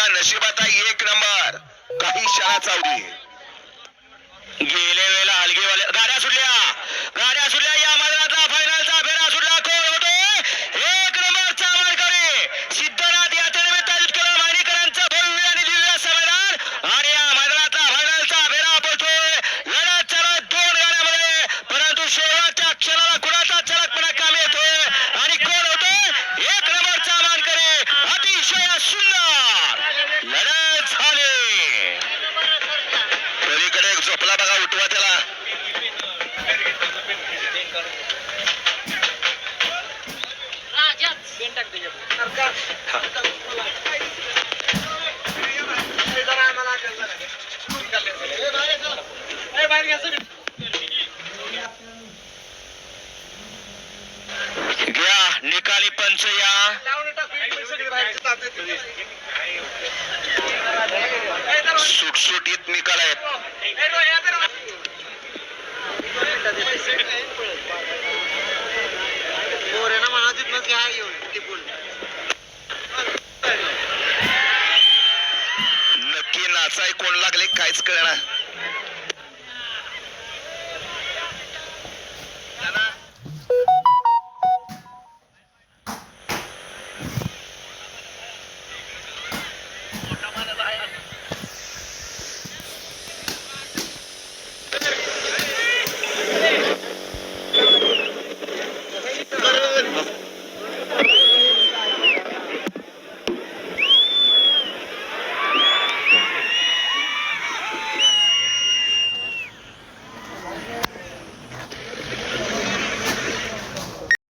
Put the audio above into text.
त्यांच्या नशिबात एक नंबर. काही शाळा चावली गेल्या वेळेला हलगेवाले गाड्या सुटल्या. घ्या निकाली पंच या. सुटसुटीत निकाल आहेत. म्हणा तिथनच घ्या येऊन टिपून. नक्की नाचाय कोण लागले? काहीच कळणार